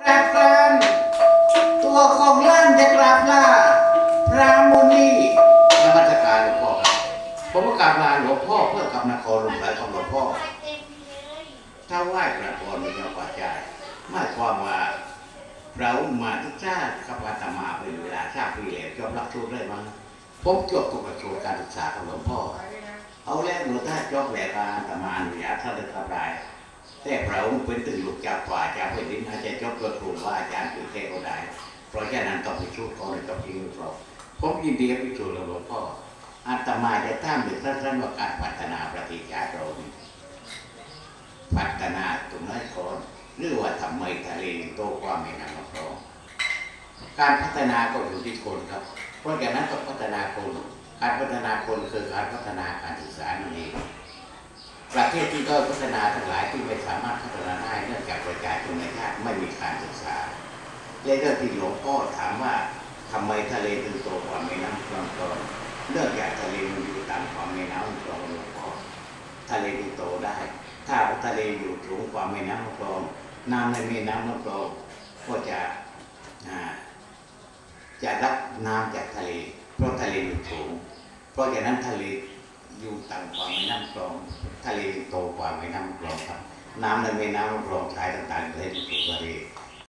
กราบกรานตัวของล้านจะกราบลาพระมุนีนมัสการหลวงพ่อครับผมก็กราบลาหลวงพ่อเพื่อกำนครหลวงสายของหลวงพ่อ ถ้าไหว้พระพรเป็นยาปัจจัยหมายความว่าเรามาทุกชาติกับอาตมาเป็นเวลาชาติปีแล้วยอมรับทุกได้มั้งผมจบกับกระทรวงการศึกษาของหลวงพ่อ เอาแรกหลวงท่าจบแหลกอาตมาอนุญาตท่านได้ทำได้ แต่เราเป็นตึงลูกจากฝ่าจากแผ่นดินอาจจะจบกระทรวงว่าอาจารย์คือแค่ก็ได้เพราะฉะนั้นต้องไปชูก่อนเลยต้องพิงเราผมยินดีกับพิจูหลวงพ่ออาตมาจะตั้งหรือสั้นๆว่าการพัฒนาประเทศชาติเราพัฒนาตรงนั้นก่อนหรือว่าทำไมทะเลโตกว่าไม่นำมาพร้อมการพัฒนาก็อยู่ที่คนครับ เพราะฉะนั้นต้องพัฒนาคนการพัฒนาคนคือการพัฒนาการศึกษานั่นเองประเทศที่ด้อยพัฒนาทั้งหลายที่ไม่ สามารถพัฒนาได้เนื่องจากประชาชนในชาติไม่มีการศึกษาและเรื่องที่หลวงพ่อถามว่าทำไมทะเลถึงโตกว่าแม่น้ำคลองตอนเนื่องจากทะเลมันอยู่ตามความแม่น้ำคลองหลวงพ่อทะเลที่โตได้ ถ้าทะเลอยู่สูงกว่าแม่น้ำคลองน้ำในแม่น้ำคลองก็จะจะรับน้ำจากทะเล เพราะทะเลอยู่สูง เพราะฉะนั้นทะเลอยู่ต่ำกว่าแม่น้ำคลอง ทะเลโตกว่าแม่น้ำคลองครับ น้ำในแม่น้ำลำคลองสายต่างๆเลยที่สู่ทะเล